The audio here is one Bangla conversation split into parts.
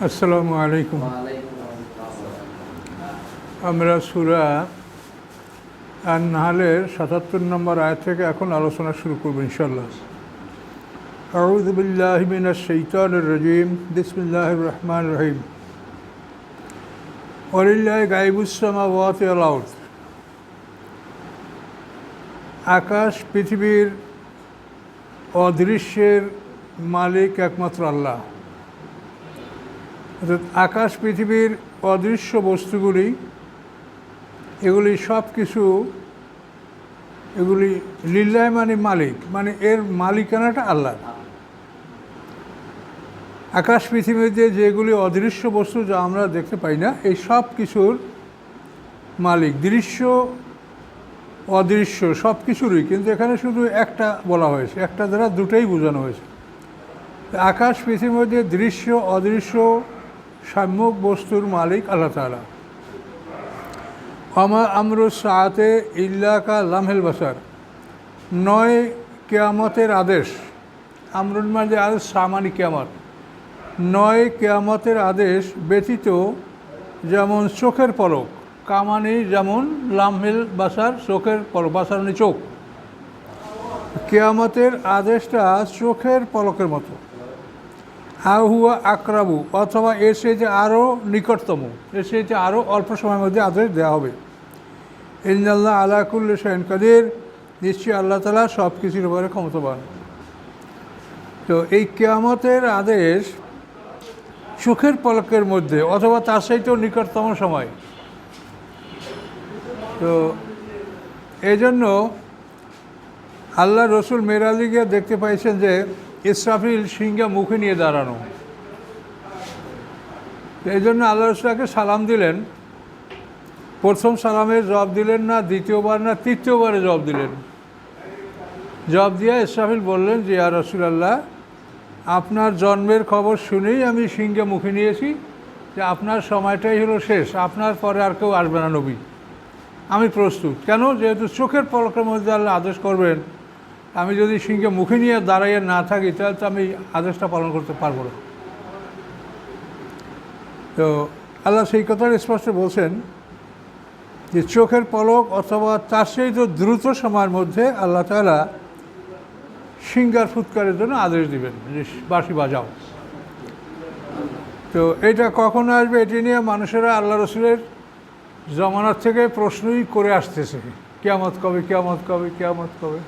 আসসালামু আলাইকুম আমরা সুরা আর নাহালের সাতাত্তর নম্বর আয়াত থেকে এখন আলোচনা শুরু করব ইনশাল্লাহ أعوذ بالله من الشيطان الرجيم بسم الله الرحمن الرحيم ولله غيب السماوات والأرض আকাশ পৃথিবীর অদৃশ্যের মালিক একমাত্র আল্লাহ অর্থাৎ আকাশ পৃথিবীর অদৃশ্য বস্তুগুলি, এগুলি সব কিছু এগুলি লিল্লায় মানে মালিক মানে এর মালিকানাটা আল্লাহ। আকাশ পৃথিবীতে যেগুলি অদৃশ্য বস্তু যা আমরা দেখতে পাই না, এই সব কিছুর মালিক, দৃশ্য অদৃশ্য সব কিছুরই কিন্তু এখানে শুধু একটা বলা হয়েছে, একটা দ্বারা দুটোই বোঝানো হয়েছে। আকাশ পৃথিবীর মধ্যে দৃশ্য, অদৃশ্য সাম্যক বস্তুর মালিক আল্লাহ তালা আমা আমরু সাহাতে ইল্লাকা লামহেল বাসার। নয় কেয়ামতের আদেশ। আমরুন মানে আদেশ সামানি কেয়ামত। নয় কেয়ামতের আদেশ ব্যতীত যেমন চোখের পলক, কামানি যেমন লামহেল বাসার চোখের পলক, বাসার মানে চোখ। কেয়ামতের আদেশটা চোখের পলকের মতো। আহুয়া আক্রাবু, অথবা এর যে আরও নিকটতম, এর যে আরও অল্প সময়ের মধ্যে আদেশ দেওয়া হবে। ইন্দাল্লাহ আলাকুল্ল শাহিন কাদের, নিশ্চয়ই আল্লাহ তালা সব কিছুর উপরে ক্ষমতাবান। তো এই কেয়ামতের আদেশ সুখের পলকের মধ্যে, অথবা তার সাথেও নিকটতম সময়। তো এই জন্য আল্লাহ রসুল মেরাজি গিয়ে দেখতে পাইছেন যে ইসরাফিল সিংহা মুখে নিয়ে দাঁড়ানো। এই জন্য আল্লাহ রসুলাকে সালাম দিলেন। প্রথম সালামের জবাব দিলেন না, দ্বিতীয়বার না, তৃতীয়বারে জবাব দিলেন। জবাব দিয়ে ইসরাফিল বললেন যে আর রসুলাল্লাহ, আপনার জন্মের খবর শুনেই আমি সিংহে মুখে নিয়েছি। যে আপনার সময়টাই হলো শেষ, আপনার পরে আর কেউ আসবে না নবী। আমি প্রস্তুত। কেন? যেহেতু চোখের পলকের মধ্যে আল্লাহ আদেশ করবেন আমি যদি সিংহে মুখে নিয়ে দাঁড়াইয়ে না থাকি, তাহলে তো আমি আদেশটা পালন করতে পারব না। তো আল্লাহ সেই কথাটা স্পষ্ট বলছেন যে চোখের পলক অথবা তার সেই তো দ্রুত সময়ের মধ্যে আল্লাহ তালা সিঙ্গার ফুৎকারের জন্য আদেশ দিবেন, যে বাঁশি বাজাও। তো এটা কখন আসবে, এটি নিয়ে মানুষেরা আল্লাহ রসুলের জমানার থেকে প্রশ্নই করে আসতেছে। কেয়ামত কবে কেয়ামত কবে কেয়ামত কবে?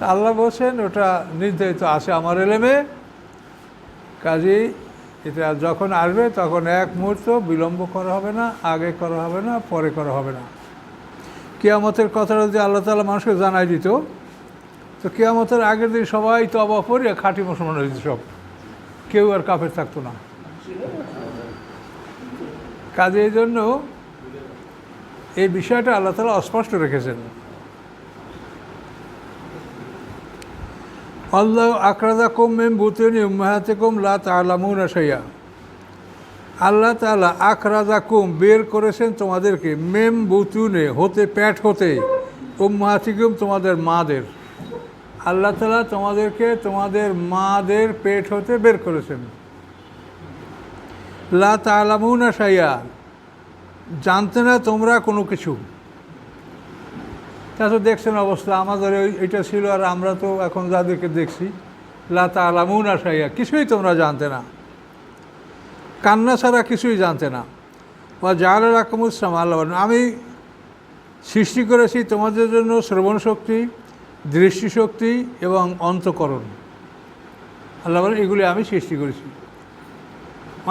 আল্লাহ বলছেন, ওটা নির্ধারিত আছে আমার এলেমে। কাজেই এটা যখন আসবে, তখন এক মুহূর্ত বিলম্ব করা হবে না, আগে করা হবে না, পরে করা হবে না। কেয়ামতের কথাটা যদি আল্লাহ তালা মানুষকে জানাই দিত, তো কেয়ামতের আগের দিন সবাই তো অবাক পড়ে খাঁটি মুসলমান হয়ে সব। কেউ আর কাফের থাকতো না। কাজে এই জন্য এই বিষয়টা আল্লাহ তালা অস্পষ্ট রেখেছেন। আল্লাহ আকরাদা কম মেম বুতনি উম্মাহাতে কম লা তালামুন আসাইয়া আল্লাহ তালা আকরাদা কুম বের করেছেন তোমাদেরকে মেম বুতুনে, হতে প্যাট হতে, উম্মাহাতিকুম তোমাদের মাদের। আল্লাহ তালা তোমাদেরকে তোমাদের মাদের পেট হতে বের করেছেন। লা তালামুন আসাইয়া জানতে না তোমরা কোনো কিছু। তা তো দেখছেন অবস্থা, আমাদের এটা ছিল আর আমরা তো এখন যাদেরকে দেখছি, লাতা আলামুন আসাইয়া কিছুই তোমরা জানতে না। কান্না ছাড়া কিছুই জানতে না। বা জাল রাকমুসলাম আল্লাহ আমি সৃষ্টি করেছি তোমাদের জন্য শ্রবণ শক্তি দৃষ্টিশক্তি এবং অন্তকরণ। আল্লাহ এগুলি আমি সৃষ্টি করেছি।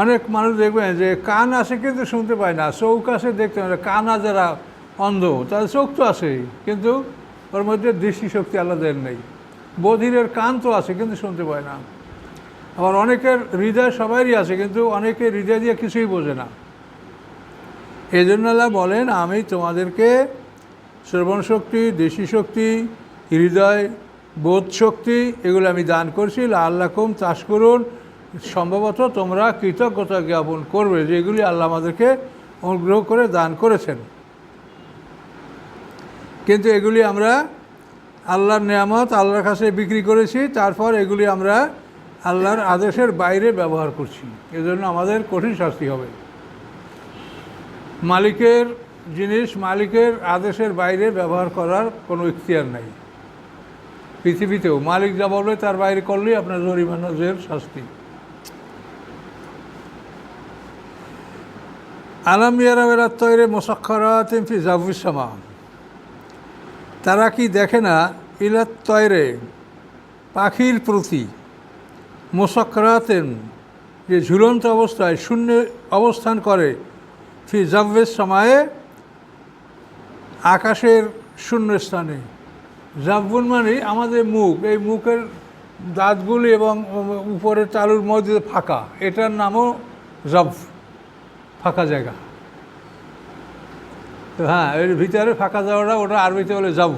অনেক মানুষ দেখবেন যে কান আসে কিন্তু শুনতে পায় না চৌক আসে দেখতে পায় কানা যারা অন্ধ তাদের চোখ তো আছে, কিন্তু ওর মধ্যে দৃষ্টিশক্তি আলাদা নেই। বধিরের কান তো আছে, কিন্তু শুনতে পায় না। আবার অনেকের হৃদয় সবারই আছে, কিন্তু অনেকে হৃদয় দিয়ে কিছুই বোঝে না। এই জন্য আল্লাহ বলেন, আমি তোমাদেরকে শ্রবণ শক্তি দেশি শক্তি হৃদয়, বোধ শক্তি, এগুলো আমি দান করছি। আল্লাহ কম চাষ করুন সম্ভবত তোমরা কৃতজ্ঞতা জ্ঞাপন করবে যেগুলি আল্লাহ আমাদেরকে অনুগ্রহ করে দান করেছেন। কিন্তু এগুলি আমরা আল্লাহর নিয়ামত, আল্লাহর কাছে বিক্রি করেছি, তারপর এগুলি আমরা আল্লাহর আদেশের বাইরে ব্যবহার করছি। এজন্য আমাদের কঠিন শাস্তি হবে। মালিকের জিনিস, মালিকের আদেশের বাইরে ব্যবহার করার কোনো ইখতিয়ার নাই। পৃথিবীতেও মালিক যা বলবে তার বাইরে করলেই আপনার জরিমানা জের শাস্তি। আলাম ইয়ারাবেলা তৈরে মোসাক্ষরাত ফি জাবুসামা তারা কি দেখে না? ইলাত তৈরে পাখির প্রতি মোসাক্ষরাতেন যে ঝুলন্ত অবস্থায় শূন্য অবস্থান করে ফি জাভের সময়ে, আকাশের শূন্য স্থানে জাব্বুন মানে আমাদের মুখ, এই মুখের দাঁতগুলি এবং উপরের তালুর মধ্যে ফাঁকা। এটার নামও জব ফাঁকা জায়গা। তো হ্যাঁ এর ভিতরে ফাঁকা যাওয়াটা ওটা আরবিতে বলে জব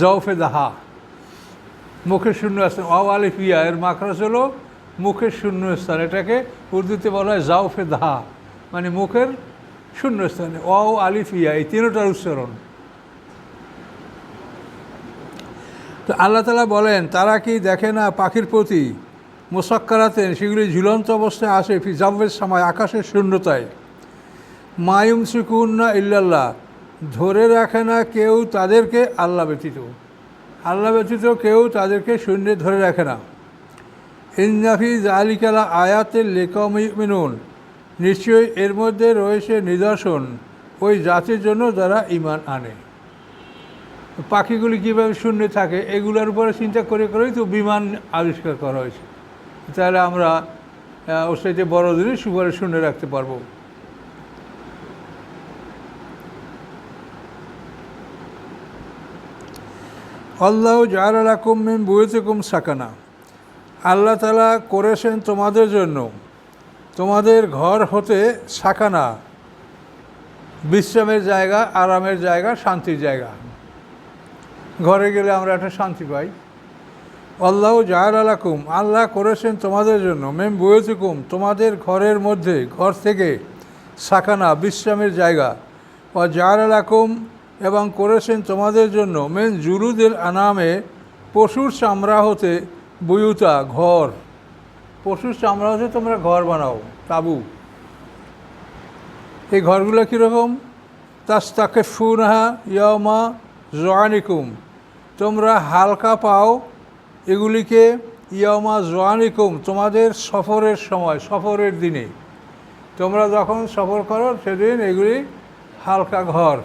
জউফে দাহা। মুখের শূন্য স্থান অ আলিফিয়া এর মাখরাস হলো মুখের শূন্য স্থান। এটাকে উর্দুতে বলা হয় জাউফে দাহা। মানে মুখের শূন্য স্থানে। অ আলিফিয়া এই তিনটার উচ্চারণ। তো আল্লাহ তালা বলেন, তারা কি দেখে না পাখির প্রতি মোসাক্কারাতেন? সেগুলি ঝুলন্ত অবস্থায় আসে ফিজাবের সময়, আকাশের শূন্যতায়। মায়ুম সিকুন্না ইল্লাল্লাহ। ধরে রাখে না কেউ তাদেরকে আল্লাহ ব্যতীত। আল্লাহ ব্যতীত কেউ তাদেরকে শূন্যে ধরে রাখে না। ইন্নাফি জালিকালা আয়াতের লেকমিনুন নিশ্চয়ই এর মধ্যে রয়েছে নিদর্শন ওই জাতির জন্য যারা ইমান আনে। পাখিগুলি কীভাবে শূন্যে থাকে এগুলোর উপরে চিন্তা করে করেই তো বিমান আবিষ্কার করা হয়েছে। তাহলে আমরা ওর সাথে বড় জিনিস উপরে শূন্য রাখতে পারব। আল্লাহ জাহালাকুম মিন বুয়েতেকুম সাকানা। আল্লাহ তালা করেছেন তোমাদের জন্য তোমাদের ঘর হতে সাকানা। বিশ্রামের জায়গা, আরামের জায়গা, শান্তির জায়গা। ঘরে গেলে আমরা একটা শান্তি পাই। আল্লাহ জাহার আলাকুম আল্লাহ করেছেন তোমাদের জন্য মেম বুয়েতুকুম, তোমাদের ঘরের মধ্যে, ঘর থেকে সাকানা, বিশ্রামের জায়গা। ও জাহার আলাকুম এবং করেছেন তোমাদের জন্য মেন জুরুদের আনামে পশুর চামড়া হতে বুয়ুতা ঘর। পশুর চামড়া হতে তোমরা ঘর বানাও, তাবু। এই ঘরগুলো কীরকম? তাস তাকে ফুনহা ইয়মা জোয়ানিকুম তোমরা হালকা পাও এগুলিকে ইয়মা জোয়ানিকুম তোমাদের সফরের সময়, সফরের দিনে। তোমরা যখন সফর করো, সেদিন এগুলি হালকা ঘর।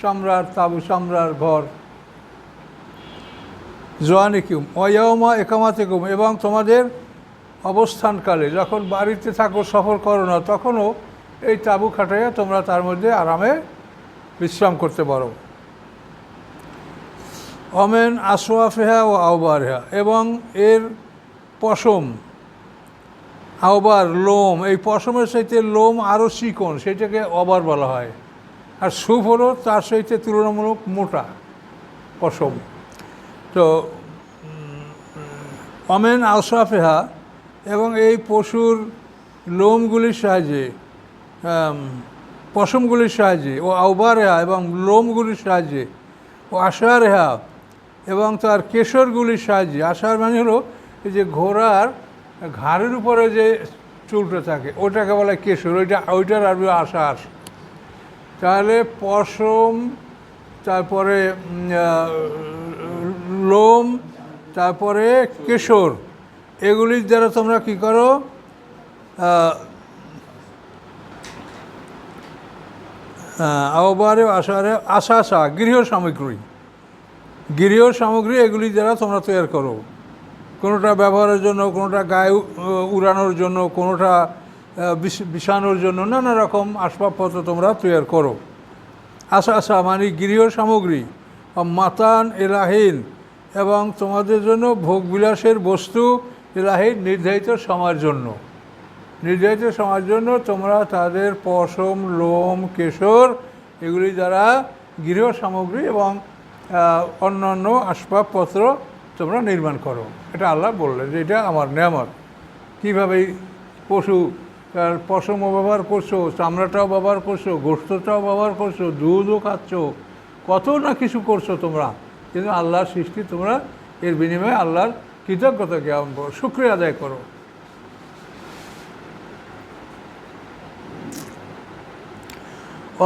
চামড়ার তাবু চামড়ার ঘর। জোয়ানিকুম অয়মা একামাতিকুম, এবং তোমাদের অবস্থানকালে যখন বাড়িতে থাকো, সফর করো না, তখনও এই তাবু খাটাইয়া তোমরা তার মধ্যে আরামে বিশ্রাম করতে পারো। অমেন আসোয়াফেহা ও আওবারহা, এবং এর পশম, আওবার লোম, এই পশমের সাথে লোম আরও চিকন সেটাকে অবার বলা হয়। আর সুপ হলো তার সাথে তুলনামূলক মোটা পশম তো অমেন আশরাফেহা এবং এই পশুর লোমগুলির সাহায্যে পশমগুলির সাহায্যে ও আউবারেহা এবং লোমগুলির সাহায্যে ও আশারেহা এবং তার কেশরগুলির সাহায্যে, আশার মানে হলো এই যে ঘোড়ার ঘাড়ের উপরে যে চুলটা থাকে, ওটাকে বলে কেশর, ওইটা, ওইটার আরবি আশার। তাহলে পশম তারপরে লোম তারপরে কেশর। এগুলির দ্বারা তোমরা কি করো? আহ, আহ্বারে আশারে আশাশা গৃহ সামগ্রী। গৃহ সামগ্রী এগুলি দ্বারা তোমরা তৈরি করো। কোনোটা ব্যবহারের জন্য কোনোটা গায়ে উড়ানোর জন্য কোনোটা বিছানোর জন্য নানা রকম আসবাবপত্র তোমরা তৈরি করো। আশা আশা মানে গৃহ সামগ্রী, মাতান এলাহীন এবং তোমাদের জন্য ভোগবিলাসের বস্তু এলাহীন নির্ধারিত সময়ের জন্য। নির্ধারিত সময়ের জন্য তোমরা তাদের পশম, লোম, কেশর এগুলি দ্বারা গৃহ সামগ্রী এবং অন্যান্য আসবাবপত্র তোমরা নির্মাণ করো। এটা আল্লাহ বললেন যে এটা আমার নেয়ামত। কীভাবে পশু তার পশমও ব্যবহার করছ, চামড়াটাও ব্যবহার করছ গোস্তটাও ব্যবহার করছ, দুধও খাচ্ছ, কত না কিছু করছ তোমরা? কিন্তু আল্লাহর সৃষ্টি তোমরা, এর বিনিময়ে আল্লাহর কৃতজ্ঞতা জ্ঞাপন করো, শুক্রিয়া আদায় করো।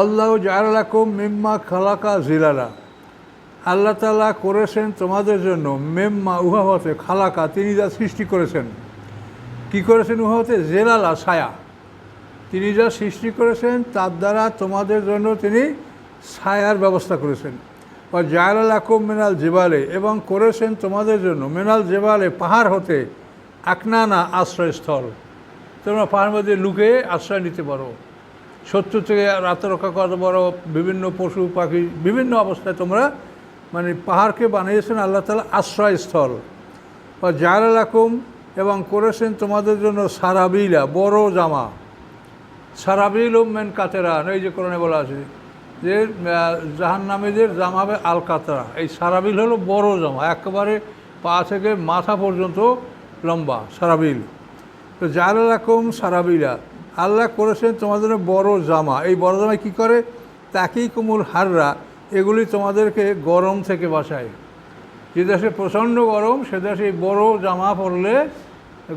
আল্লাহ জাহালাকুম মিম্মা খালাকা জিলালা আল্লাহ তালা করেছেন তোমাদের জন্য মেম্মা উহা হতে খালাকা, তিনি যা সৃষ্টি করেছেন। কি করেছেন উহা হতে জেলালা ছায়া তিনি যা সৃষ্টি করেছেন, তার দ্বারা তোমাদের জন্য তিনি ছায়ার ব্যবস্থা করেছেন। বা জায়াল আকুম মেনাল জেবালে, এবং করেছেন তোমাদের জন্য মেনাল জেবালে পাহাড় হতে আকনানা আশ্রয়স্থল। তোমরা পাহাড় মধ্যে লুকে আশ্রয় নিতে পারো। শত্রু থেকে আত্মরক্ষা করতে পারো, বিভিন্ন পশু, পাখি, বিভিন্ন অবস্থায় তোমরা মানে পাহাড়কে বানিয়েছেন আল্লাহ তালা আশ্রয়স্থল। বা জায়াল আকুম এবং করেছেন তোমাদের জন্য সারাবিলা, বড় জামা। সারাবিল মেন কাতেরা এই যে কোরআনে বলা আছে যে জাহান নামীদের জামা হবে আল কাতরা এই সারাবিল হলো বড় জামা, একেবারে পা থেকে মাথা পর্যন্ত লম্বা সারাবিল। তো জাল রকম সারাবিলা, আল্লাহ করেছেন তোমাদের বড় জামা। এই বড় জামায় কী করে? তাকেই কুমুল হাররা, এগুলি তোমাদেরকে গরম থেকে বাঁচায়। যে দেশে প্রচণ্ড গরম, সে দেশে বড় জামা পরলে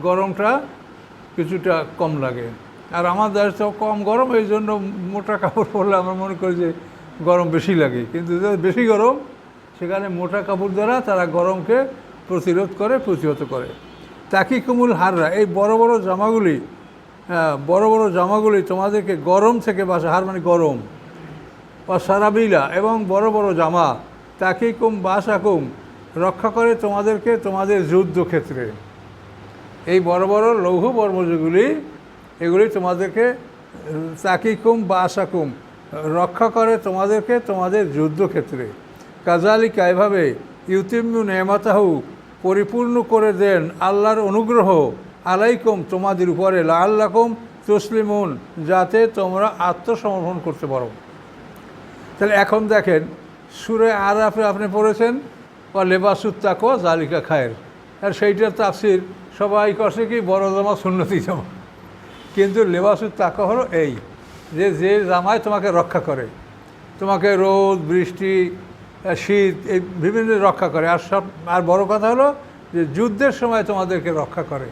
গরমটা কিছুটা কম লাগে। আর আমার দেশ তো কম গরম, এই জন্য মোটা কাপড় পরলে আমরা মনে করি যে গরম বেশি লাগে। কিন্তু বেশি গরম, সেখানে মোটা কাপড় দ্বারা তারা গরমকে প্রতিরোধ করে, প্রতিহত করে। তাকি কুমুল হাররা, এই বড় বড় জামাগুলি বড় বড় জামাগুলি তোমাদেরকে গরম থেকে বাসা হার মানে গরম, বা সারাবিলা এবং বড় বড় জামা, তাকি কুম বাসাকুম রক্ষা করে তোমাদেরকে, তোমাদের যুদ্ধক্ষেত্রে। এই বড় বড় লৌহ বর্ম যেগুলি এগুলি তোমাদেরকে তাকিকুম বা আশাকুম, রক্ষা করে তোমাদেরকে, তোমাদের যুদ্ধক্ষেত্রে। কাজালিকা এভাবে ইউতিম্মু নেমাতাহু পরিপূর্ণ করে দেন আল্লাহর অনুগ্রহ। আলাইকুম তোমাদের উপরে লাল্লাকুম তসলিমুন, যাতে তোমরা আত্মসমর্পণ করতে পারো। তাহলে এখন দেখেন, সুরে আর আপনি পড়েছেন বা লেবাসুত তাকো জালিকা খায়ের। আর সেইটার তাফসির, সবাই করছে কি বড় জামা সুন্নতি জামা কিন্তু লেবাসুর তাকা হলো এই, যে যে জামায় তোমাকে রক্ষা করে, তোমাকে রোদ, বৃষ্টি শীত, এই বিভিন্ন রক্ষা করে। আর সব, আর বড় কথা হলো যে যুদ্ধের সময় তোমাদেরকে রক্ষা করে।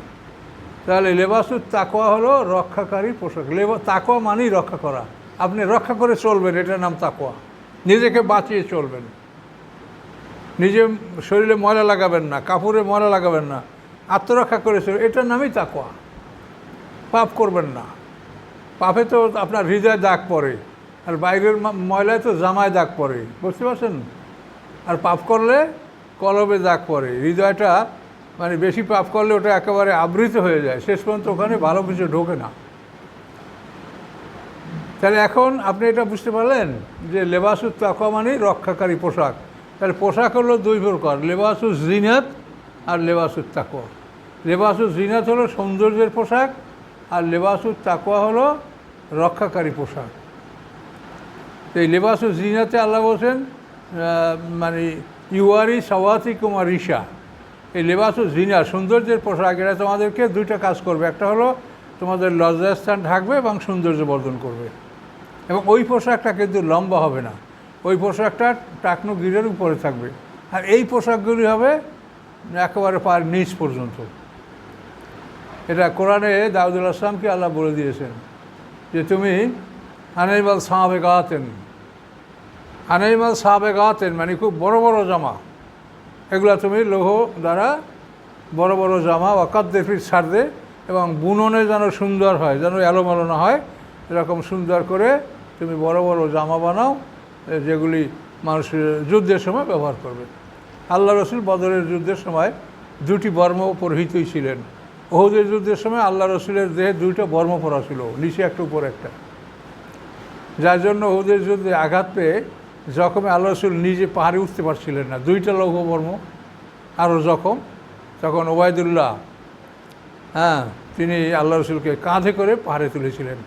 তাহলে লেবাসুর তাকোয়া হলো রক্ষাকারী পোশাক। লেবা তাকোয়া মানেই রক্ষা করা। আপনি রক্ষা করে চলবেন, এটার নাম তাকোয়া নিজেকে বাঁচিয়ে চলবেন। নিজে শরীরে ময়লা লাগাবেন না, কাপড়ে ময়লা লাগাবেন না, আত্মরক্ষা করে চলবেন এটার নামই তাকোয়া পাপ করবেন না। পাপে তো আপনার হৃদয় দাগ পড়ে, আর বাইরের ময়লায় তো জামায় দাগ পড়ে, বুঝতে পারছেন? আর পাপ করলে কলবে দাগ পড়ে, হৃদয়টা মানে বেশি পাপ করলে ওটা একেবারে আবৃত হয়ে যায়, শেষ পর্যন্ত ওখানে ভালো কিছু ঢোকে না। তাহলে এখন আপনি এটা বুঝতে পারলেন যে লেবাসুর তাকওয়া মানেই রক্ষাকারী পোশাক। তাহলে পোশাক হলো দুই প্রকার লেবাসুর জিনাত আর লেবাসুর তাকওয়া। লেবাসুর জিনাত হলো সৌন্দর্যের পোশাক আর লেবাসুর তাকওয়া হলো রক্ষাকারী পোশাক। এই লেবাসু জিনাতে আল্লাহ বলছেন মানে ইউয়ারি সওয়াতি কুমার রিসা এই লেবাসু জিনা, সৌন্দর্যের পোশাক, এটা তোমাদেরকে দুইটা কাজ করবে। একটা হলো তোমাদের লজ্জাস্থান ঢাকবে এবং সৌন্দর্য বর্ধন করবে। এবং ওই পোশাকটা কিন্তু লম্বা হবে না। ওই পোশাকটা টাকনো গিরের উপরে থাকবে। আর এই পোশাকগুলি হবে একেবারে পার নিচ পর্যন্ত। এটা কোরআনে দাউদুল আসলামকে আল্লাহ বলে দিয়েছেন যে তুমি আনাইমাল সাহাবে গাতেন। আনাইমাল সাহাবে গাতেন মানে খুব বড় বড় জামা। এগুলা তুমি লৌহ দ্বারা বড় বড় জামা ওয়াকাদ্দে ফির ছাড়দে এবং বুননে যেন সুন্দর হয়, যেন এলোমেলো না হয়, এরকম সুন্দর করে তুমি বড় বড় জামা বানাও যেগুলি মানুষ যুদ্ধের সময় ব্যবহার করবে। আল্লাহ রসুল বদরের যুদ্ধের সময় দুটি বর্ম পরিহিতই ছিলেন। ওহুদের যুদ্ধের সময় আল্লাহ রসুলের দেহে দুইটা বর্ম পরা ছিল, নিচে একটা, উপর একটা। যার জন্য ওদের যুদ্ধে আঘাত পেয়ে জখমে আল্লাহ রসুল নিজে পাহাড়ে উঠতে পারছিলেন না, দুইটা লৌহ বর্ম আরও জখম, তখন ওবায়দুল্লাহ হ্যাঁ তিনি আল্লাহ রসুলকে কাঁধে করে পাহাড়ে তুলেছিলেন।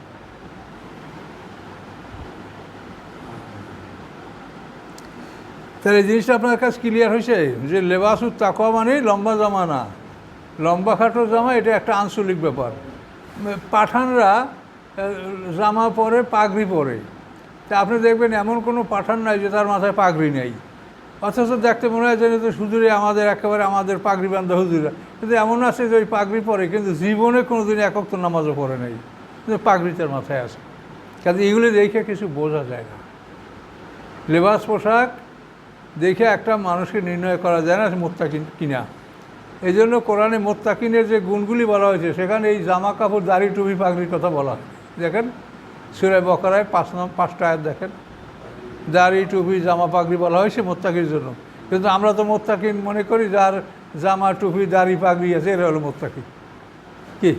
তাহলে এই জিনিসটা আপনার কাছে ক্লিয়ার হয়েছে? যে লেবাসুর তাকওয়া মানেই লম্বা জামা না লম্বা খাটো জামা, এটা একটা আঞ্চলিক ব্যাপার। পাঠানরা জামা পরে, পাগড়ি পরে। তা আপনি দেখবেন এমন কোনো পাঠান নাই যে তার মাথায় পাগড়ি নেই। অথচ দেখতে মনে হয় যেন তো হুজুরে আমাদের, একেবারে আমাদের পাগড়ি বান্ধা হুজুরা কিন্তু এমন আছে যে ওই পাগড়ি পরে, কিন্তু জীবনে কোনো দিন একক তো নামাজও পড়ে নাই। কিন্তু পাগড়ি তার মাথায় আছে। কাজে এগুলি দেখে কিছু বোঝা যায় না। লেবাস পোশাক দেখে একটা মানুষকে নির্ণয় করা যায় না মোত্তাকিন কিনা। এই জন্য কোরআনে মোত্তাকিনের যে গুণগুলি বলা হয়েছে, সেখানে এই জামা কাপড়, দাড়ি, টুপি, পাগড়ির কথা বলা হয়। দেখেন সুরায় বকরায় পাঁচ নাম পাঁচটা আয়াত দেখেন। দাড়ি, টুপি, জামা, পাগড়ি বলা হয়েছে মোত্তাকির জন্য। কিন্তু আমরা তো মোত্তাকিন মনে করি, যার জামা, টুপি, দাড়ি, পাগড়ি আছে, এরা হলো মোত্তাকি। কি?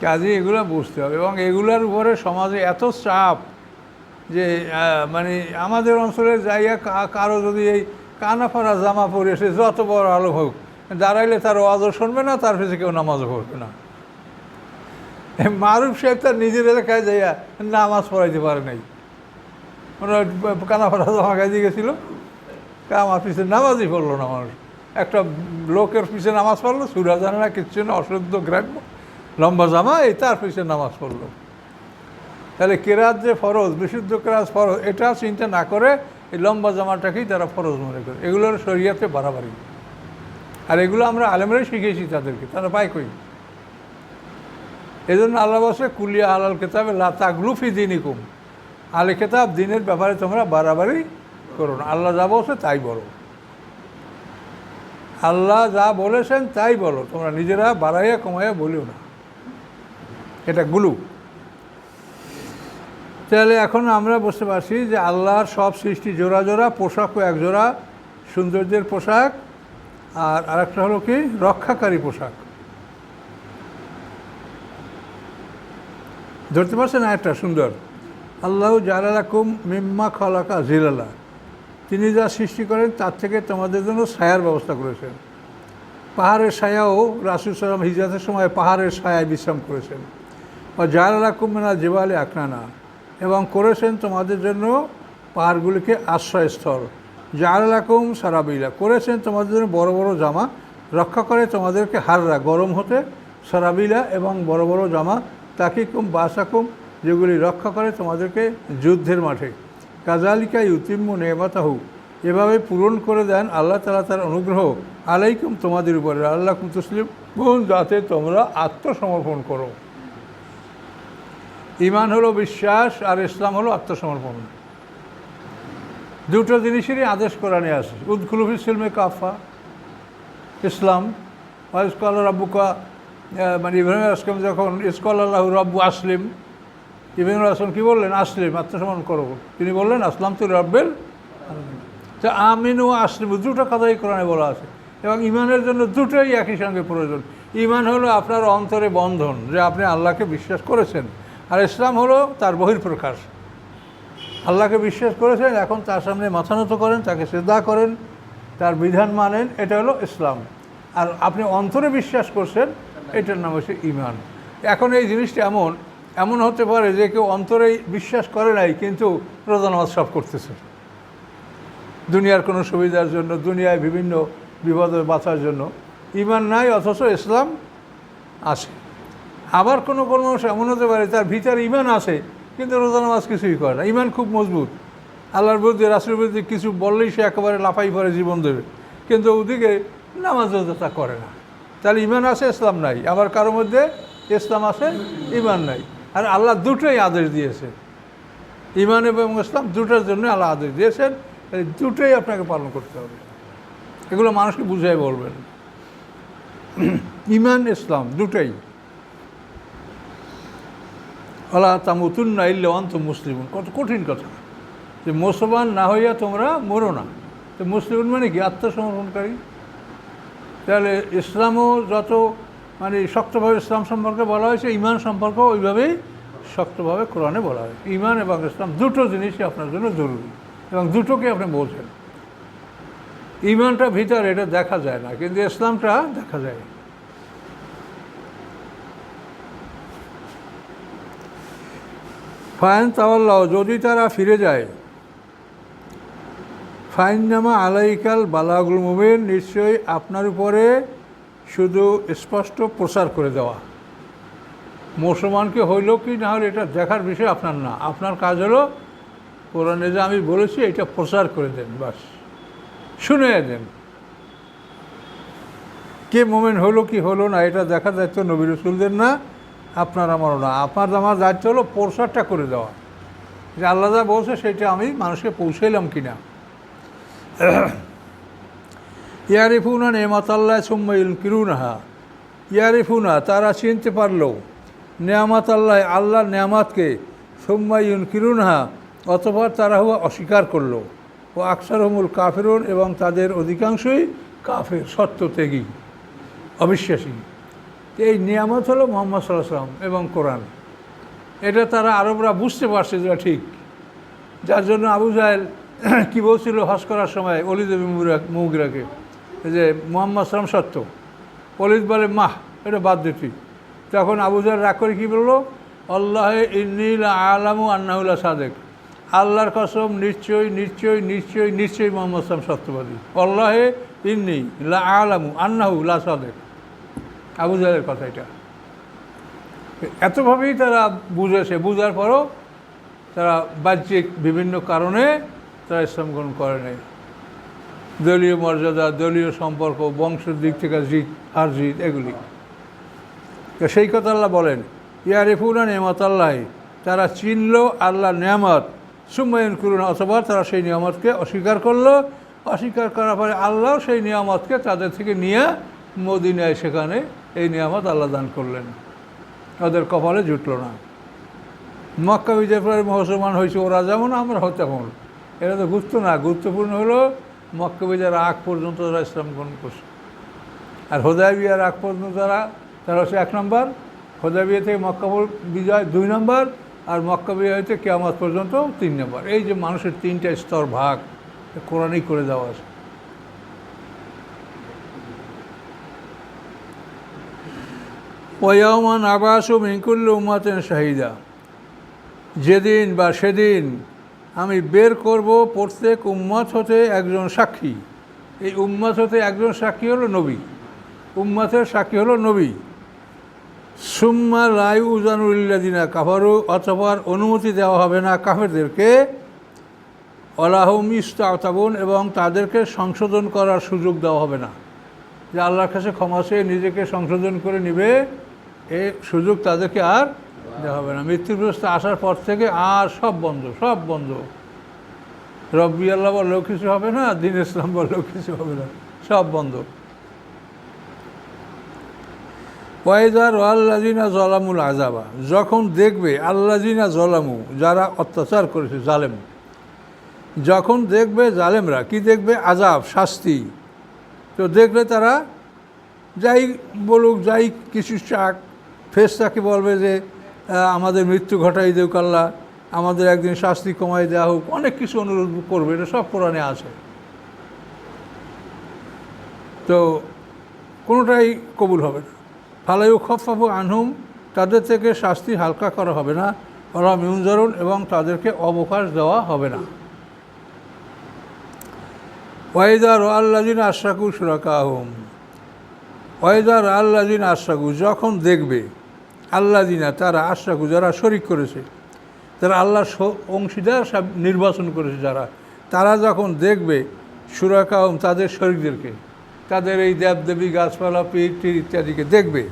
কাজে এগুলো বুঝতে হবে। এবং এগুলোর উপরে সমাজে এত চাপ যে মানে আমাদের অঞ্চলে যাইয়া কারও যদি এই কানা ফাড়া জামা পরে সে যত বড় আলো হোক, দাঁড়াইলে তার ওয়াজও শুনবে না, তার পিছিয়ে কেউ নামাজও পড়বে না। মারুফ সাহেব তার নিজের এলাকায় যাইয়া নামাজ পড়াইতে পারে নাই। ওরা কানা ফাড়া জামা গাইতে গেছিল। আমার পিছনে নামাজই পড়ল না মানুষ। একটা লোকের পিছনে নামাজ পড়ল, সুরা জানে না, কিচ্ছু না, অশুদ্ধ, গ্রাম্য, লম্বা জামা, এই তার পিছনে নামাজ পড়ল। তাহলে কেরাত যে ফরজ, বিশুদ্ধ কেরাত ফরজ, এটা চিন্তা না করে এই লম্বা জামাটাকেই তারা ফরজ মনে করে। এগুলোর শরীয়তে বাড়াবাড়ি। আর এগুলো আমরা আলেমরাই শিখেছি তাদেরকে, তারা পায় কই? এই জন্য আল্লাহ বসে কুলিয়া আলাল কেতাবে লাতাগলুফি দিনিকুম। আলে কেতাব দিনের ব্যাপারে তোমরা বাড়াবাড়ি করো না। আল্লাহ যা বলছে তাই বলো। আল্লাহ যা বলেছেন তাই বলো। তোমরা নিজেরা বাড়াইয়া কমাইয়া বলিও না। এটা গুলু। তাহলে এখন আমরা বুঝতে পারছি যে আল্লাহর সব সৃষ্টি জোড়া জোড়া পোশাকও এক জোড়া, সৌন্দর্যের পোশাক। আর আরেকটা হলো কি? রক্ষাকারী পোশাক। ধরতে পারছেন একটা সুন্দর। আল্লাহ জালালাকুম মিম্মা খলাকা জিলালা। তিনি যা সৃষ্টি করেন, তার থেকে তোমাদের জন্য ছায়ার ব্যবস্থা করেছেন। পাহাড়ের ছায়াও রাসুল সালাম হিজাতের সময় পাহাড়ের ছায়ায় বিশ্রাম করেছেন। ও জালালাকুম মেনা জেবালে আকনানা। এবং করেছেন তোমাদের জন্য পাহাড়গুলিকে আশ্রয়স্থল। জালালাকুম সারাবিলা। করেছেন তোমাদের জন্য বড় বড় জামা। রক্ষা করে তোমাদেরকে হাররা, গরম হতে। সারাবিলা এবং বড় বড় জামা। তাকিকুম বাসাকুম, যেগুলি রক্ষা করে তোমাদেরকে যুদ্ধের মাঠে। কাজালিকা ইউতিম্মু নেমাতাহু এভাবে পূরণ করে দেন আল্লাহ তালা তার অনুগ্রহ। আলাইকুম তোমাদের উপরে। আল্লাহ কুতসলিম যাতে তোমরা আত্মসমর্পণ করো। ইমান হলো বিশ্বাস আর ইসলাম হলো আত্মসমর্পণ। দুটো জিনিসেরই আদেশ কোরআনে আছে। উদ্খুলুফি সিলমে কাফা। ইসলাম ইসকল রাব্বুকা মানে ইব্রাহিম আসলাম যখন ইসকল আল্লাহ রব্বু আসলিম। ইব্রাহিম আসলাম কী বললেন? আসলিম, আত্মসমর্পণ করো। তিনি বললেন, আসলাম তো রব্বের তা আমিন ও আসলিম, দুটো কথাই কোরআনে বলা আছে। এবং ইমানের জন্য দুটোই একই সঙ্গে প্রয়োজন। ইমান হলো আপনার অন্তরে বন্ধন, যে আপনি আল্লাহকে বিশ্বাস করেছেন। আর ইসলাম হলো তার বহির্প্রকাশ আল্লাহকে বিশ্বাস করেছেন, এখন তার সামনে মাথা নত করেন, তাকে শ্রদ্ধা করেন, তার বিধান মানেন, এটা হলো ইসলাম। আর আপনি অন্তরে বিশ্বাস করছেন, এটার নাম হচ্ছে ইমান এখন এই জিনিসটা এমন এমন হতে পারে যে কেউ অন্তরেই বিশ্বাস করে নাই, কিন্তু রোজা নামাজ সব করতেছে। দুনিয়ার কোনো সুবিধার জন্য, দুনিয়ায় বিভিন্ন বিপদে বাঁচার জন্য। ইমান নাই, অথচ ইসলাম আছে। আবার কোনো কোনো মানুষ এমন হতে পারে, তার ভিতরে ইমান আছে, কিন্তু রোজা নামাজ কিছুই করে না। ইমান খুব মজবুত। আল্লাহর বিরুদ্ধে, রাসুলের বিরুদ্ধে কিছু বললেই সে একেবারে লাফাই পরে জীবন দেবে। কিন্তু ওদিকে নামাজ রোজাটা করে না। তাহলে ইমান আছে, ইসলাম নাই। আবার কারোর মধ্যে ইসলাম আছে, ইমান নাই। আর আল্লাহ দুটোই আদেশ দিয়েছে। ইমান এবং ইসলাম দুটোর জন্য আল্লাহ আদেশ দিয়েছেন। দুটোই আপনাকে পালন করতে হবে। এগুলো মানুষকে বুঝাই বলবেন। ইমান, ইসলাম দুটোই। আল্লাহ তামুতুন না ইল্লে অন্ত মুসলিম কত কঠিন কথা। যে মুসলমান না হইয়া তোমরা মরো না। তো মুসলিম মানে কি? আত্মসমর্পণকারী। তাহলে ইসলামও যত মানে শক্তভাবে ইসলাম সম্পর্কে বলা হয়েছে ইমান সম্পর্কে ওইভাবেই শক্তভাবে কোরআনে বলা হয়েছে। ইমান এবং ইসলাম দুটো জিনিসই আপনার জন্য জরুরি এবং দুটোকে আপনি বলছেন ইমানটা ভিতরে, এটা দেখা যায় না, কিন্তু ইসলামটা দেখা যায়। ফাইন তাওয়াল্লাহ যদি তারা ফিরে যায়। ফাইন ফাইননামা আলাইকাল বালাগুল মুবিন, নিশ্চয়ই আপনার উপরে শুধু স্পষ্ট প্রচার করে দেওয়া। মুসলমানকে হইল কি না হলে এটা দেখার বিষয় আপনার না। আপনার কাজ হলো কোরআনে যে আমি বলেছি, এটা প্রচার করে দেন, বাস। শুনে দেন। কে মোমেন্ট হলো কি হলো না, এটা দেখার দায়িত্ব নবী রসুলদের না। আপনার আমারও না। আপনার আমার দায়িত্ব হলো প্রসারটা করে দেওয়া। যে আল্লাহ যা বলছে সেটা আমি মানুষকে পৌঁছাইলাম কিনা। ইয়ারিফুনা নেমাত আল্লাহ সুম্মাইল কিরুনাহা ইয়ারিফুনা, তারা চিনতে পারল নেয়ামাত আল্লাহ আল্লাহর নেয়ামাতকে সুম্মাইন কিরুনহা অতপর তারা হুয়া অস্বীকার করল। ও আকসারহমুল কাফেরুন, এবং তাদের অধিকাংশই কাফের, সত্য ত্যাগী, অবিশ্বাসী। এই নিয়ামত হলো মোহাম্মদ সাল্লাম এবং কোরআন। এটা তারা আরবরা বুঝতে পারছে যে ঠিক। যার জন্য আবু জাহেল কী বলছিল হজ করার সময় অলিদ মুগরাকে যে মোহাম্মদ সালাম সত্য। অলিদ বলে, মাহ, এটা বাদ দিতি তখন আবু জাহেল রাগ করে কী বলল? আল্লাহ ইন্নিল আলামু আন্নাউল্লাহ সাদেক আল্লাহর কসম নিশ্চয়ই নিশ্চয়ই নিশ্চয়ই নিশ্চয়ই মোহাম্মদ সালাম সত্যবাদী। আল্লাহে ইন্নি লা আলামু আন্নাহু লা সাদেক আবু জাহেলের কথা এটা। এতভাবেই তারা বুঝেছে বুঝার পরও তারা বাহ্যিক বিভিন্ন কারণে তারা ইসলাম গ্রহণ করে নাই। দলীয় মর্যাদা, দলীয় সম্পর্ক, বংশের দিক থেকে জিত হার জিত এগুলি। সেই কথা আল্লাহ বলেন ইয়ারিফুনা নেমত আল্লাহ তারা চিনল আল্লাহ নিয়ামত। সুম্মায়ন করুন অথবা তারা সেই নিয়ামতকে অস্বীকার করল। অস্বীকার করার পরে আল্লাহ সেই নিয়ামতকে তাদের থেকে নিয়ে মদিনায় সেখানে এই নিয়ামত আল্লাহ দান করলেন। ওদের কপালে জুটলো না। মক্কা বিজয় পরে মুসলমান হয়েছে, ওরা যেমন আমরা হতে তেমন। এটা তো গুরুত্ব না, গুরুত্বপূর্ণ হলো মক্কা বিজয়ের আগ পর্যন্ত তারা ইসলাম গ্রহণ করছে। আর হোদায় বিয়ার আগ পর্যন্ত তারা তারা হচ্ছে এক নম্বর। হোদায় বিয়ে থেকে মক্কা বিজয় দুই নম্বর, আর মক্কা বিজয় হইতে কেয়ামত পর্যন্ত তিন নম্বর। এই যে মানুষের তিনটা স্তর ভাগ, কোরআনই করে দেওয়া আছে। ওয়ামান আবাস মিঙ্কুল্ল উম্মাতেন শাহিদা। যেদিন বা সেদিন আমি বের করব প্রত্যেক উম্মত হতে একজন সাক্ষী। এই উম্মত হতে একজন সাক্ষী হলো নবী। উম্মতের সাক্ষী হলো নবী। সুম্মা রায়ু উজানুল্লাদিনা কাফারু, অথবা অনুমতি দেওয়া হবে না কাফেরদেরকে। অলাহম ইস্তাবন এবং তাদেরকে সংশোধন করার সুযোগ দেওয়া হবে না। যে আল্লাহর কাছে ক্ষমা চেয়ে নিজেকে সংশোধন করে নিবে। এ সুযোগ তাদেরকে আর দেওয়া হবে না। মৃত্যুগ্রস্ত আসার পর থেকে আর সব বন্ধ সব বন্ধ। রব্বি আল্লাহ বললেও কিছু হবে না, দিন ইসলাম বললেও কিছু হবে না, সব বন্ধ। ওয়াইদার আল্লাজিনা জলামুল আজাবা যখন দেখবে আল্লাজিনা জলামু যারা অত্যাচার করেছে, জালেম, যখন দেখবে জালেমরা, কি দেখবে? আজাব শাস্তি। তো দেখলে তারা যাই বলুক, যাই কিছু চাক ফেসটাকে বলবে যে আমাদের মৃত্যু ঘটাই দেউক আল্লাহ, আমাদের একদিন শাস্তি কমাই দেওয়া হোক, অনেক কিছু অনুরোধ করবে, এটা সব কোরআনে আছে। তো কোনোটাই কবুল হবে না। ফালাইউ খফাফু আনহুম, তাদের থেকে শাস্তি হালকা করা হবে না ওরা মিউনজারুন, এবং তাদেরকে অবকাশ দেওয়া হবে না। ওয়াইদার আল্লাদিন আশরাকু সুরাকা আহম ওয়াইদার আল্লাদিন আশরাকু, যখন দেখবে আল্লাদিনা তারা আশরাকু যারা শরিক করেছে যারা আল্লাহ অংশীদার সব নির্বাচন করেছে যারা, তারা যখন দেখবে সুরাকাহম তাদের শরিকদেরকে, তাদের এই দেবদেবী গাছপালা পীর টির ইত্যাদিকে দেখবে,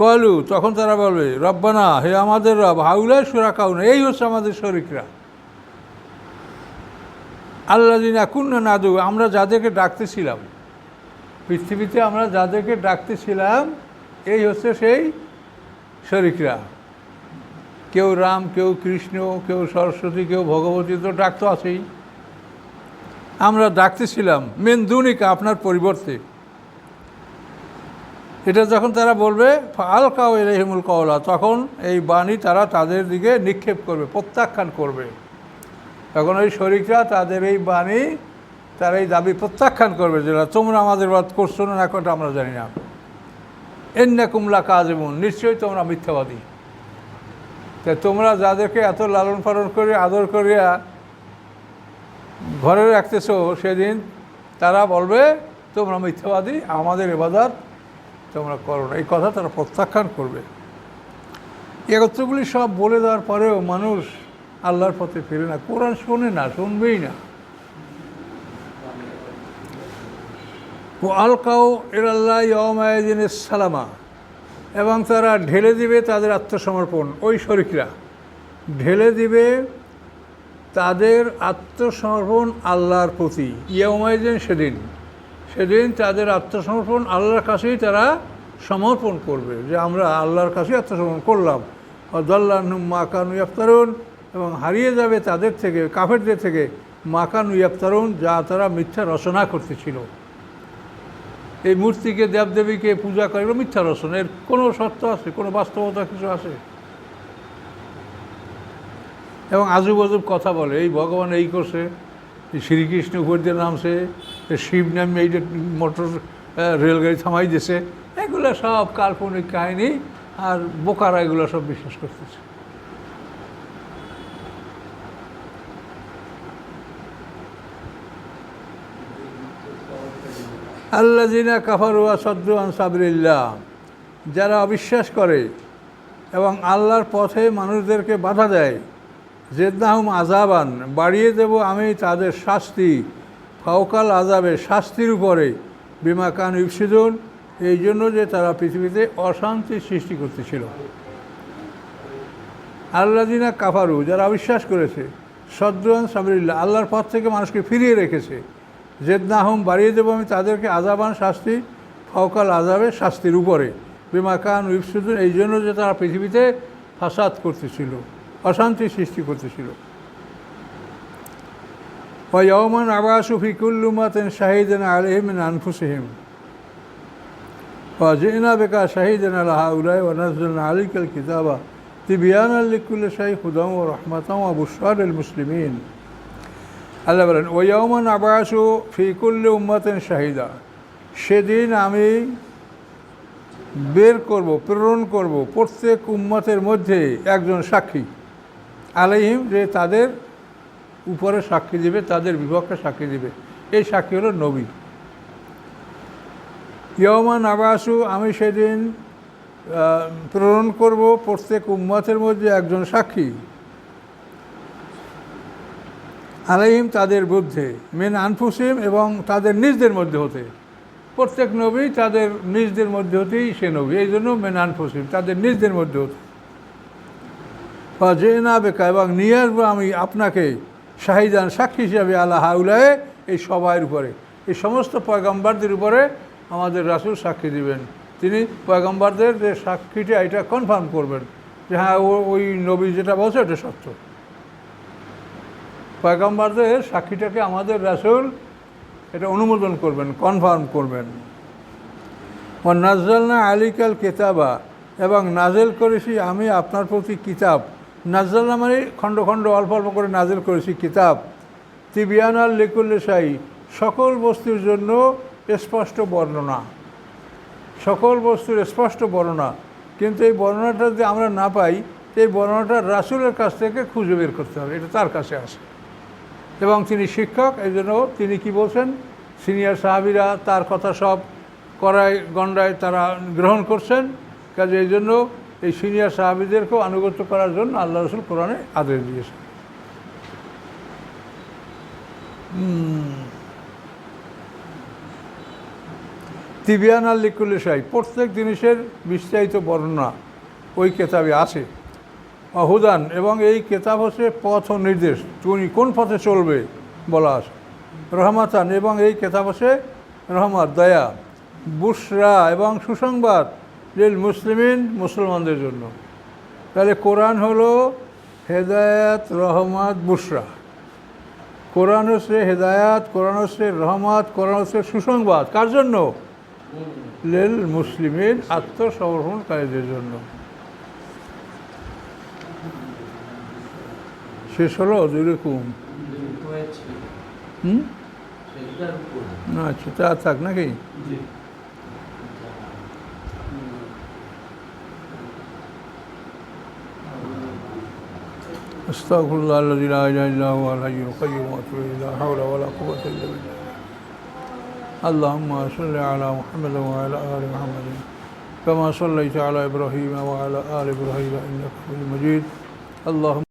কলু, তখন তারা বলবে, রব্বানা, হে আমাদের রব, হাউলাই সুরাকাউন এই হচ্ছে আমাদের শরিকরা। আল্লাহ দিনা কুন্ন নাদু, আমরা যাদেরকে ডাকতেছিলাম, পৃথিবীতে আমরা যাদেরকে ডাকতেছিলাম, এই হচ্ছে সেই শরিকরা। কেউ রাম, কেউ কৃষ্ণ, কেউ সরস্বতী, কেউ ভগবতী তো ডাকতো আছেই। আমরা ডাকতেছিলাম, মেন দুনিকা, আপনার পরিবর্তে। এটা যখন তারা বলবে আল কাউ এরহিমুল কওলা, তখন এই বাণী তারা তাদের দিকে নিক্ষেপ করবে, প্রত্যাখ্যান করবে। তখন ওই শরিকরা তাদের এই বাণী, তারা এই দাবি প্রত্যাখ্যান করবে যেটা তোমরা আমাদের বাদ করছ না এখন আমরা জানি না। এন্না কুমলা কাজ এবং নিশ্চয়ই তোমরা মিথ্যাবাদী। তা তোমরা যাদেরকে এত লালন পালন করে, আদর করিয়া ঘরে রাখতেছ, সেদিন তারা বলবে, তোমরা মিথ্যাবাদী, আমাদের এবাদাত তোমরা করো না। এই কথা তারা প্রত্যাখ্যান করবে। একত্রগুলি সব বলে দেওয়ার পরেও মানুষ আল্লাহর পথে ফিরে না। কোরআন শোনে না, শুনবেই না। ও আলকাও এরাল্লাহ ইয়মায়দিন সালামা। এবং তারা ঢেলে দিবে তাদের আত্মসমর্পণ, ওই শরিকরা। ঢেলে দিবে তাদের আত্মসমর্পণ আল্লাহর প্রতি ইয়মায়দিন সেদিন। সেদিন তাদের আত্মসমর্পণ আল্লাহর কাছেই তারা সমর্পণ করবে, যে আমরা আল্লাহর কাছেই আত্মসমর্পণ করলাম। দল্লাহ মাকানু ইয়াফতারুন, এবং হারিয়ে যাবে তাদের থেকে, কাফেরদের থেকে মাকানু ইয়াফতারুন, যা তারা মিথ্যা রচনা করতেছিল। এই মূর্তিকে, দেবদেবীকে পূজা করে মিথ্যা রচনা। এর কোনো সত্য আছে? কোনো বাস্তবতা কিছু আছে? এবং আজুব কথা বলে, এই ভগবান এই করছে শ্রীকৃষ্ণ উপর দিয়ে নামছে শিব নামে এই মোটর রেলগাড়ি থামাই দিয়েছে এগুলো সব কাল্পনিক কাহিনী, আর বোকারা এগুলো সব বিশ্বাস করতেছে। আল্লা জিনা কাফারুয়া সদ্দু আনসাবরিল্লাহ যারা অবিশ্বাস করে এবং আল্লাহর পথে মানুষদেরকে বাধা দেয়, জেদনাহুম আজাবান বাড়িয়ে দেব আমি তাদের শাস্তি ফাউকাল আজাবে শাস্তির উপরে বিমাকান ইফসিদুন, এই জন্য যে তারা পৃথিবীতে অশান্তি সৃষ্টি করতেছিল। আল্লাদিনা কাফারু, যারা অবিশ্বাস করেছে সদ্দান সাবরিল্লা আল্লাহর পথ থেকে মানুষকে ফিরিয়ে রেখেছে। জেদ না হোম বাড়িয়ে দেবো আমি, তাদেরকে আজাবান শাস্তি ফকাল আজাবের শাস্তির উপরে। বেমাকান ইফসুদ্দিন এই জন্য যে তারা পৃথিবীতে ফাসাদ করতেছিল, অশান্তি সৃষ্টি করতেছিল। ওই অমান আবাস ফিকুল্লুমাতেন শাহিদেন আলহিমিন আনফুসহিম। ওয়াজিনা বেকা শাহিদেন আল্লাহ উলাই ওয়ানাজুল আলিকাল কিতাবা তিবিয়ান আল্লিকুল্লা শাহি হুদম ও রহমাতাম আবুসার মুসলিমিন। আল্লাহ বলেন ওয়মন আবাসু ফি কুল্লি উম্মতেন শাহিদা। সেদিন আমি বের করব, প্রেরণ করব প্রত্যেক উম্মতের মধ্যে একজন সাক্ষী আলাইহিম যে তাদের উপরে সাক্ষী দিবে, তাদের বিপক্ষে সাক্ষী দিবে। এই সাক্ষী হলো নবী। ইয়মান আবাসু, আমি সেদিন প্রেরণ করব প্রত্যেক উম্মতের মধ্যে একজন সাক্ষী। আলাইহিম তাদের বুদ্ধে, মেন আনফুসিম এবং তাদের নিজদের মধ্যে হতে। প্রত্যেক নবী তাদের নিজদের মধ্যে হতেই সে নবী, এই জন্য মেন আনফুসিম তাদের নিজদের মধ্যে হতে। বা যে না বেকা এবং নিয়ে আসব আমি আপনাকে শাহিদান, সাক্ষী হিসাবে আল্লাহ হাউলায়, এই সবাইয়ের উপরে। এই সমস্ত পয়গম্বারদের উপরে আমাদের রাসুল সাক্ষী দিবেন। তিনি পয়গম্বারদের যে সাক্ষীটা, এটা কনফার্ম করবেন যে হ্যাঁ ওই নবী যেটা বলছে, ওটা সত্য। পয়গম্বারদের সাক্ষীটাকে আমাদের রাসুল এটা অনুমোদন করবেন কনফার্ম করবেন। ও নাজলনা আলিকাল কেতাবা, এবং নাজেল করেছি আমি আপনার প্রতি কিতাব। নাজলনা মানে খণ্ড খণ্ড, অল্প অল্প করে নাজেল করেছি কিতাব। তিবিয়ানাল লিকুল্লে সাই সকল বস্তুর জন্য স্পষ্ট বর্ণনা। সকল বস্তুর স্পষ্ট বর্ণনা। কিন্তু এই বর্ণনাটা যদি আমরা না পাই, এই বর্ণনাটা রাসুলের কাছ থেকে খুঁজে বের করতে হবে, এটা তার কাছে আসে। এবং তিনি শিক্ষক এই জন্য তিনি কি বলছেন? সিনিয়র সাহাবিরা তার কথা সব করায়, গণ্ডায় তারা গ্রহণ করছেন। কাজে এই জন্য এই সিনিয়র সাহাবিদেরকেও আনুগত্য করার জন্য আল্লাহ রসুল কোরআনে আদেশ দিয়েছেন। তিবিয়ান আল লিকুল প্রত্যেক জিনিসের বিস্তারিত বর্ণনা ওই কেতাবে আছে। অহুদান এবং এই কেতাব হচ্ছে পথ ও নির্দেশ। তুমি কোন পথে চলবে বলা আছে। রহমাতান এবং এই কেতাব হচ্ছে রহমত দয়া বুসরা এবং সুসংবাদ লিল মুসলিমিন মুসলমানদের জন্য। তাহলে কোরআন হলো হেদায়াত রহমত বুসরা কোরআন হচ্ছে হেদায়াত কোরআন হচ্ছে রহমত কোরআন হচ্ছে সুসংবাদ। কার জন্য? লিল মুসলিমিন আত্মসমর্পণকারীদের জন্য। শেষ হলো দুরকম হয়েছে হুম সেটার উপর না আচ্ছা তা থাক নাকি জি استغفر الله الذي لا اله الا هو الحي القيوم واتوب اليه لا حول ولا قوه الا بالله اللهم صل على محمد وعلى ال محمد كما صليت على ابراهيم وعلى ال ابراهيم انك حميد مجيد اللهم